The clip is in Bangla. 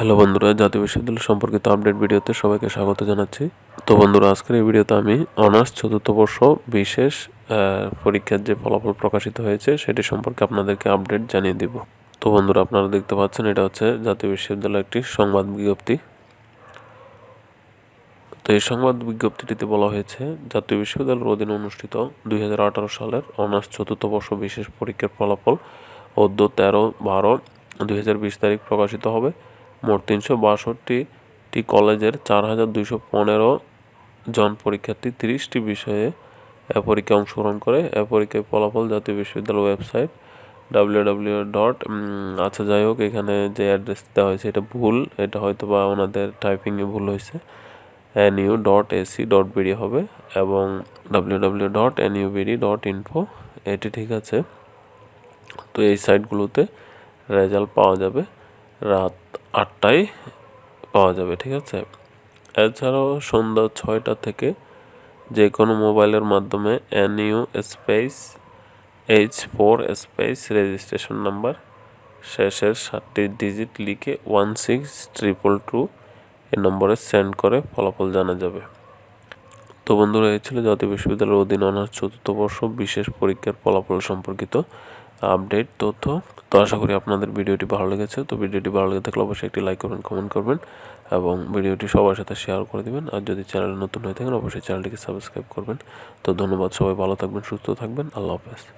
হ্যালো বন্ধুরা, জাতীয় বিশ্ববিদ্যালয় সম্পর্কিত আপডেট ভিডিওতে সবাইকে স্বাগত জানাচ্ছি। তো বন্ধুরা, আজকের এই ভিডিওতে আমি অনার্স চতুর্থ বর্ষ বিশেষ পরীক্ষার যে ফলাফল প্রকাশিত হয়েছে, সেটি সম্পর্কে আপনাদেরকে আপডেট জানিয়ে দিব। তো বন্ধুরা, আপনারা দেখতে পাচ্ছেন, এটা হচ্ছে জাতীয় বিশ্ববিদ্যালয়ের একটি সংবাদ বিজ্ঞপ্তি। তো এই সংবাদ বিজ্ঞপ্তিটিতে বলা হয়েছে, জাতীয় বিশ্ববিদ্যালয়ের অধীনে অনুষ্ঠিত দুই হাজার আঠারো সালের অনার্স চতুর্থ বর্ষ বিশেষ পরীক্ষার ফলাফল অদ্য তেরো বারো দুই তারিখ প্রকাশিত হবে। মোট তিনশো বাষট্টিটি কলেজের চার হাজার দুইশো পনেরো জন পরীক্ষার্থী তিরিশটি বিষয়ে এ পরীক্ষায় অংশগ্রহণ করে। এ পরীক্ষায় ফলাফল জাতীয় বিশ্ববিদ্যালয় ওয়েবসাইট ডাব্লিউ ডাব্লিউ ডট আচ্ছা যাই হোক, এখানে যে অ্যাড্রেস দেওয়া হয়েছে এটা ভুল। এটা হয়তো বা ওনাদের টাইপিংয়ে ভুল হয়েছে। N U dot AC dot BD হবে এবং W W dot N U BD dot info. এটি ঠিক আছে। তো এই সাইটগুলোতে রেজাল্ট পাওয়া যাবে রাত আটটায় পাওয়া যাবে, ঠিক আছে? এছাড়াও সন্ধ্যা ছয়টা থেকে যে কোনো মোবাইলের মাধ্যমে N U space H four space registration number শেষের সাতটি ডিজিট লিখে ওয়ান সিক্স ট্রিপল টু এই নম্বরে সেন্ড করে ফলাফল জানা যাবে। তো বন্ধুরা, এই ছিল জাতীয় বিশ্ববিদ্যালয়ের অধীন অনার্স চতুর্থ বর্ষ বিশেষ পরীক্ষার ফলাফল সম্পর্কিত আপডেট, তথ্য। তো আশা করি আপনাদের ভিডিওটি ভালো লেগেছে। তো ভিডিওটি ভালো লেগে থাকলে অবশ্যই একটি লাইক করবেন, কমেন্ট করবেন এবং ভিডিওটি সবার সাথে শেয়ার করে দেবেন। আর যদি চ্যানেল নতুন হয়ে থাকেন, অবশ্যই চ্যানেলটিকে সাবস্ক্রাইব করবেন। তো ধন্যবাদ, সবাই ভালো থাকবেন, সুস্থ থাকবেন। আল্লাহ হাফেজ।